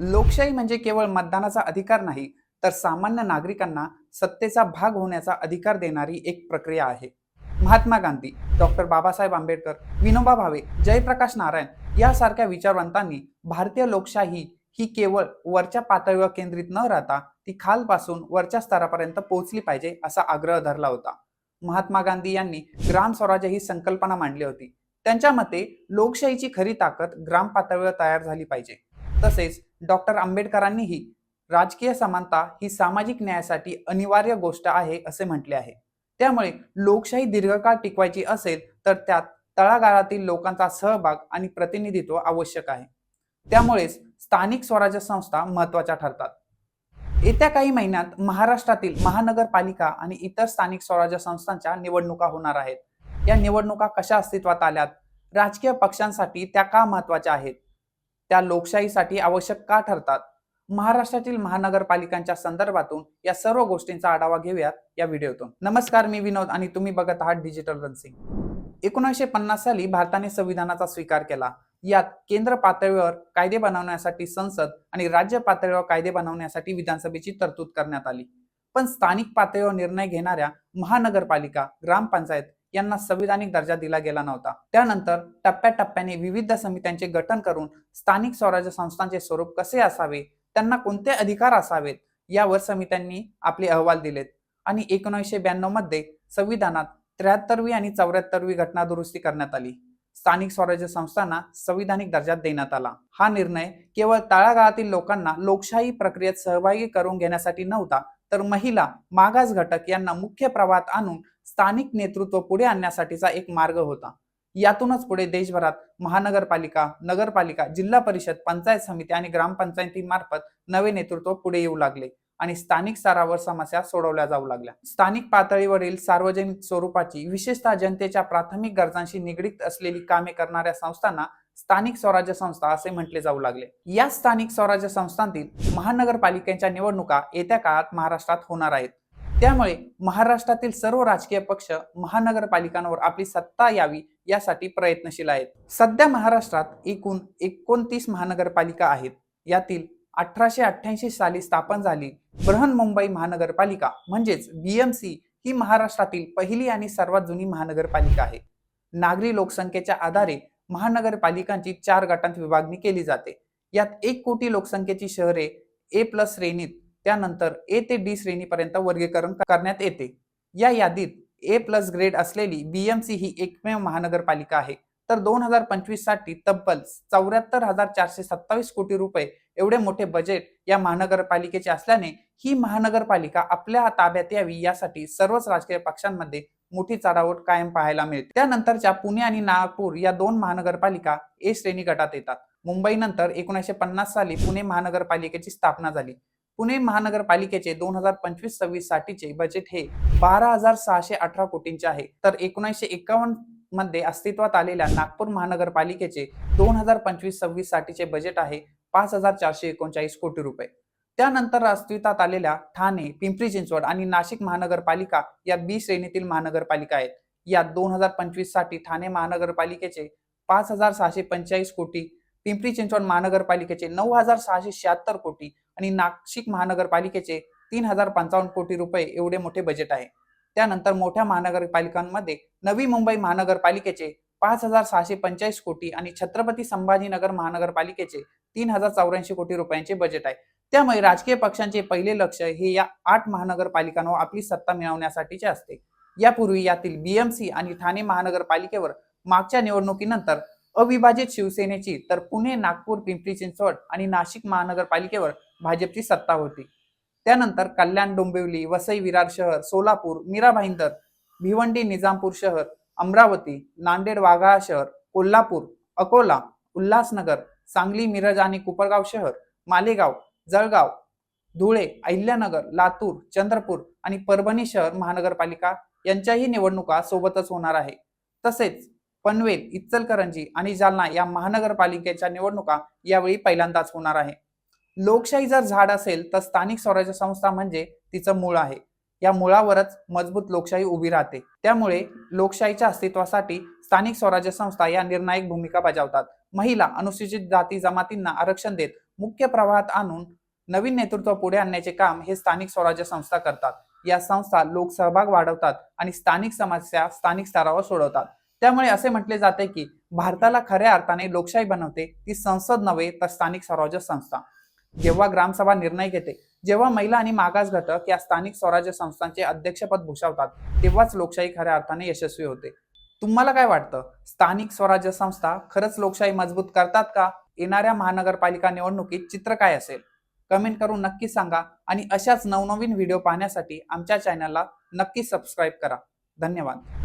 लोकशाही म्हणजे केवळ मतदानाचा अधिकार नाही तर सामान्य नागरिकांना सत्तेचा भाग होण्याचा अधिकार देणारी एक प्रक्रिया आहे. महात्मा गांधी डॉक्टर बाबासाहेब आंबेडकर विनोबा भावे जयप्रकाश नारायण यासारख्या विचारवंतांनी भारतीय लोकशाही ही केवळ वरच्या पातळीवर केंद्रित न राहता ती खालपासून वरच्या स्तरापर्यंत पोहोचली पाहिजे असा आग्रह धरला होता. महात्मा गांधी यांनी ग्राम स्वराज्य ही संकल्पना मांडली होती. त्यांच्या मते लोकशाहीची खरी ताकद ग्राम पातळीवर तयार झाली पाहिजे. तसेच डॉक्टर आंबेडकरांनीही राजकीय समानता ही सामाजिक न्यायासाठी अनिवार्य गोष्ट आहे असे म्हटले आहे. त्यामुळे लोकशाही दीर्घकाळ टिकवायची असेल तर त्यात तळागाळातील लोकांचा सहभाग आणि प्रतिनिधित्व आवश्यक आहे. त्यामुळेच स्थानिक स्वराज्य संस्था महत्त्वाच्या ठरतात. येत्या काही महिन्यात महाराष्ट्रातील महानगरपालिका आणि इतर स्थानिक स्वराज्य संस्थांच्या निवडणुका होणार आहेत. या निवडणुका कशा अस्तित्वात आल्यात? राजकीय पक्षांसाठी त्या का महत्त्वाच्या आहेत? त्या लोकशाहीसाठी आवश्यक का ठरतात? महाराष्ट्रातील महानगरपालिकांच्या संदर्भातून या सर्व गोष्टींचा आढावा घेऊयात या व्हिडिओतून. नमस्कार मी विनोद आणि तुम्ही बघत आहात डिजिटल रनसिंग एकोणीसशे पन्नास साली भारताने संविधानाचा स्वीकार केला. यात केंद्र पातळीवर कायदे बनवण्यासाठी संसद आणि राज्य पातळीवर कायदे बनवण्यासाठी विधानसभेची तरतूद करण्यात आली. पण स्थानिक पातळीवर निर्णय घेणाऱ्या महानगरपालिका ग्रामपंचायत यांना संविधानिक दर्जा दिला गेला नव्हता. त्यानंतर टप्प्याटप्प्याने विविध समित्यांचे गठन करून स्थानिक स्वराज्य संस्थांचे स्वरूप कसे असावे त्यांना कोणते अधिकार असावेत यावर समित्यांनी आपले अहवाल दिलेत. आणि एकोणीसशे ब्याण्णवमध्ये संविधानात त्र्याहत्तरवी आणि चौऱ्याहत्तरवी घटना दुरुस्ती करण्यात आली. स्थानिक स्वराज्य संस्थांना संविधानिक दर्जा देण्यात आला. हा निर्णय केवळ तळागाळातील लोकांना लोकशाही प्रक्रियेत सहभागी करून घेण्यासाठी नव्हता तर महिला मागास घटक यांना मुख्य प्रवाहात आणून स्थानिक नेतृत्व पुढे आणण्यासाठीचा एक मार्ग होता. यातूनच पुढे देशभरात महानगरपालिका नगरपालिका जिल्हा परिषद पंचायत समिती आणि ग्रामपंचायतीमार्फत नवे नेतृत्व पुढे येऊ लागले आणि स्थानिक स्तरावर समस्या सोडवल्या जाऊ लागल्या. स्थानिक पातळीवरील सार्वजनिक स्वरूपाची विशेषतः जनतेच्या प्राथमिक गरजांशी निगडीत असलेली कामे करणाऱ्या संस्थांना स्थानिक स्वराज्य संस्था असे म्हटले जाऊ लागले. या स्थानिक स्वराज्य संस्थांतील महानगरपालिकेच्या निवडणुका येत्या काळात महाराष्ट्रात होणार आहेत. त्यामुळे महाराष्ट्रातील सर्व राजकीय पक्ष महानगरपालिकांवर आपली सत्ता यावी यासाठी प्रयत्नशील आहेत. सध्या महाराष्ट्रात एकूण एकोणतीस महानगरपालिका आहेत. यातील अठराशे अठ्ठ्याऐंशी साली स्थापन झाली बृहन्मुंबई महानगरपालिका म्हणजेच बीएमसी ही महाराष्ट्रातील पहिली आणि सर्वात जुनी महानगरपालिका आहे. नागरी लोकसंख्येच्या आधारे महानगरपालिकांची चार गटांत विभागणी केली जाते. यात एक कोटी लोकसंख्येची शहरे ए प्लस श्रेणीत त्यानंतर ए ते डी श्रेणीपर्यंत वर्गीकरण करण्यात येते. या यादीत ए प्लस ग्रेड असलेली बीएमसी ही एकमेव महानगरपालिका आहे. तर दोन हजार पंचवीससाठी तब्बल चौऱ्याहत्तर हजार चारशे सत्तावीस कोटी रुपये एवढे मोठे बजेट या महानगरपालिकेचे असल्याने ही महानगरपालिका आपल्या ताब्यात यावी यासाठी सर्वच राजकीय पक्षांमध्ये मोठी चढावट कायम पाहायला मिळते. त्यानंतरच्या पुणे आणि नागपूर या दोन महानगरपालिका ए श्रेणी गटात येतात. मुंबईनंतर एकोणीसशे पन्नास साली पुणे महानगरपालिकेची स्थापना झाली. पुणे महानगरपालिकेचे दोन हजार पंचवीस सव्वीस साठीचे बजेट हे बारा हजार सहाशे अठरा कोटींचे आहे. तर एकोणीसशे एकावन्नमध्ये अस्तित्वात आलेल्या नागपूर महानगरपालिकेचे दोन हजार पंचवीस सव्वीस साठीचे बजेट आहे पाच हजार चारशे एकोणचाळीस कोटी रुपये. त्यानंतर अस्तित्वात आलेल्या ठाणे पिंपरी चिंचवड आणि नाशिक महानगरपालिका या बी श्रेणीतील महानगरपालिका आहेत. या दोन हजार पंचवीससाठी ठाणे महानगरपालिकेचे पाच हजार सहाशे पंचेचाळीस कोटी पिंपरी चिंचवड महानगरपालिकेचे नऊ हजार सहाशे शहात्तर कोटी आणि नाशिक महानगरपालिकेचे तीन हजार पंचावन्न कोटी रुपये एवढे मोठे बजेट आहे. त्यानंतर मोठ्या महानगरपालिकांमध्ये नवी मुंबई महानगरपालिकेचे पाच हजार सहाशे पंचेचाळीस कोटी आणि छत्रपती संभाजीनगर महानगरपालिकेचे तीन हजार चौऱ्याऐंशी कोटी रुपयांचे बजेट आहे. त्यामुळे राजकीय पक्षांचे पहिले लक्ष हे या आठ महानगरपालिकांवर आपली सत्ता मिळवण्यासाठीचे असते. यापूर्वी यातील बीएमसी आणि ठाणे महानगरपालिकेवर मागच्या निवडणुकीनंतर अविभाजित शिवसेनेची तर पुणे नागपूर पिंपरी चिंचवड आणि नाशिक महानगरपालिकेवर भाजपची सत्ता होती. त्यानंतर कल्याण डोंबिवली वसई विरार शहर सोलापूर मीरा भाईंदर भिवंडी निजामपूर शहर अमरावती नांदेड वाघाळा शहर कोल्हापूर अकोला उल्हासनगर सांगली मिरज आणि कुपरगाव शहर मालेगाव जळगाव धुळे अहिल्यानगर लातूर चंद्रपूर आणि परभणी शहर महानगरपालिका यांच्याही निवडणुका सोबतच होणार आहे. तसेच पनवेल इचलकरंजी आणि जालना या महानगरपालिकेच्या निवडणुका यावेळी पहिल्यांदाच होणार आहे. लोकशाही जर झाड असेल तर स्थानिक स्वराज्य संस्था म्हणजे तिचं मूळ आहे. या मुळावरच मजबूत लोकशाही उभी राहते. त्यामुळे लोकशाहीच्या अस्तित्वासाठी स्थानिक स्वराज्य संस्था या निर्णायक भूमिका बजावतात. महिला अनुसूचित जाती जमातींना आरक्षण देत मुख्य प्रवाहात आणून नवीन नेतृत्व पुढे आणण्याचे काम हे स्थानिक स्वराज्य संस्था करतात. या संस्था लोकसहभाग वाढवतात आणि स्थानिक समस्या स्थानिक स्तरावर सोडवतात. त्यामुळे असे म्हटले जाते की भारताला खऱ्या अर्थाने लोकशाही बनवते ती संसद नव्हे तर स्थानिक स्वराज्य संस्था. जेव्हा ग्रामसभा निर्णय घेते जेव्हा महिला आणि मागास घटक या स्थानिक स्वराज्य संस्थांचे अध्यक्षपद भूषवतात तेव्हाच लोकशाही खऱ्या अर्थाने यशस्वी होते. तुम्हाला काय वाटतं? स्थानिक स्वराज्य संस्था खरंच लोकशाही मजबूत करतात का? येणाऱ्या महानगरपालिका निवडणुकीत चित्र काय असेल? कमेंट करून नक्की सांगा आणि अशाच नवनवीन व्हिडिओ पाहण्यासाठी आमच्या चॅनलला नक्की सबस्क्राईब करा. धन्यवाद.